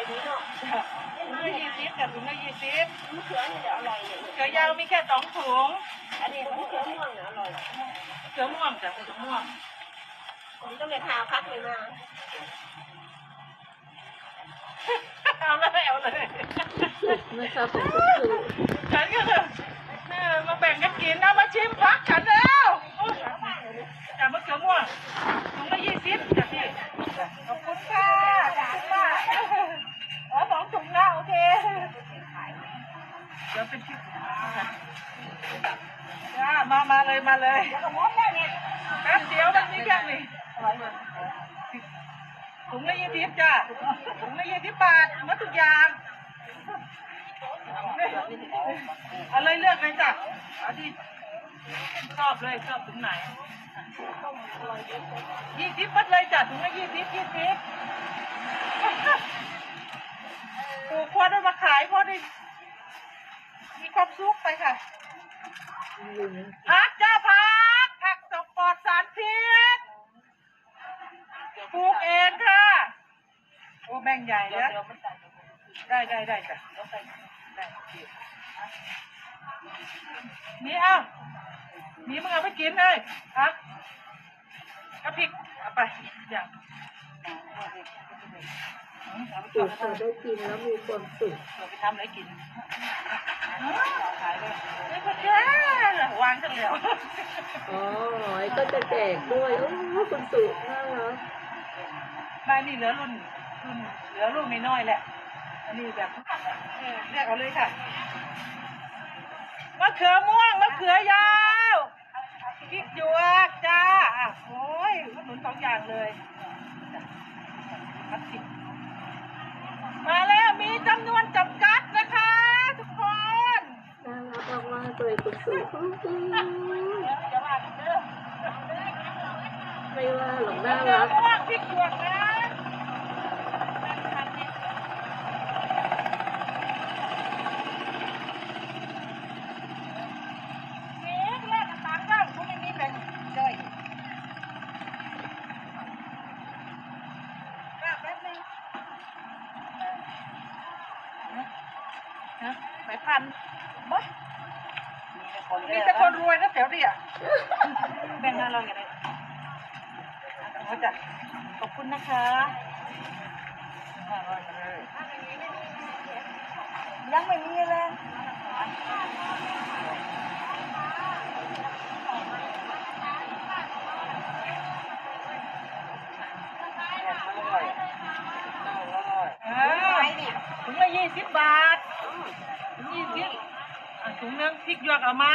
อยดีเนาะถุงละยี่สิบกับถุงละยี่สิบมะเขือนี่เดี๋ยวอร่อยเลยเขือยาวมีแค่สองถุงอันนี้มะเขือม่วงเนี่ยอร่อยเขือม่วงจ้ะเขือม่วงอันนี้ต้องไปพาพักเลยมาเอาเลยเอาเลยไม่ชอบของคุณครูฉันก็เลยเออมาแบ่งกันกินนะมาชิมพักฉันแล้วจ้ะมะเขือม่วงถุงละยี่สิบจ้ะพี่ขอบคุณค่ะขอบคุณมากอ๋อสองถุงนะโอเค เดี๋ยวเป็นที่จ้ามามาเลยมาเลยแล้วก็มดแล้วเนี่ยแป๊บเดียวมันมีแค่นี้ถุงละยี่สิบจ้ะถุงละยี่สิบบาทมาทุกอย่างเอาเลยเลือกเลยจ้ะเอาที่ชอบเลยชอบถุงไหนยี่สิบมัดเลยจ้ะถุงละยี่สิบยี่สิบปลูกควรได้มาขายเพราะได้มี ความสุขไปค่ะพักจ้าพักผักสดปลอดสารพิษปลูกเองค่ะโอ้แบ่งใหญ่นะได้ได้ได้จ้ะได้นี่เอานี่มึงเอาไปกินเลยพักกระพริกเอาไปอย่าง ปลูกพอได้กินแล้วมีความสุขเราไปทำอะไรกินขายเลยนี่พอแก่วางกันแล้วอ๋อไอ้ก็จะแจกด้วยโอ้คุณสุน่ารักไม่นี่เหลือรุ่นรุ่นเหลือรุ่นไม่น้อยแหละ อันนี้แบบเออเรียกเอาเลยค่ะมะเขือม่วงมะเขือยาวพริกหยวกจ้าอะโอ้ยขนุนสองอย่างเลย จ้ะครับสิมาแล้วมีจำนวนจำกัดนะคะ ทุกคนน่ารักมากๆเลยคุณสุอย่าว่าเด้อไม่ว่าหรอกมะน่าเขือรักม่วงพริกหยวกนะ มีเล่นต่างกันพวกนี้เป็นย่อยแป๊บนึง ฮะไปพันบ่มีแต่คนรวยนะแถวเดียแบ่งงานเราอย่างไรเอาจ้ะขอบคุณนะคะห้าร้อยมาเลยยังไม่มีเลยเออถุงละยี่สิบบาท ถุงยี่สิบอะถุงนึงพริกหยวกเอาไหม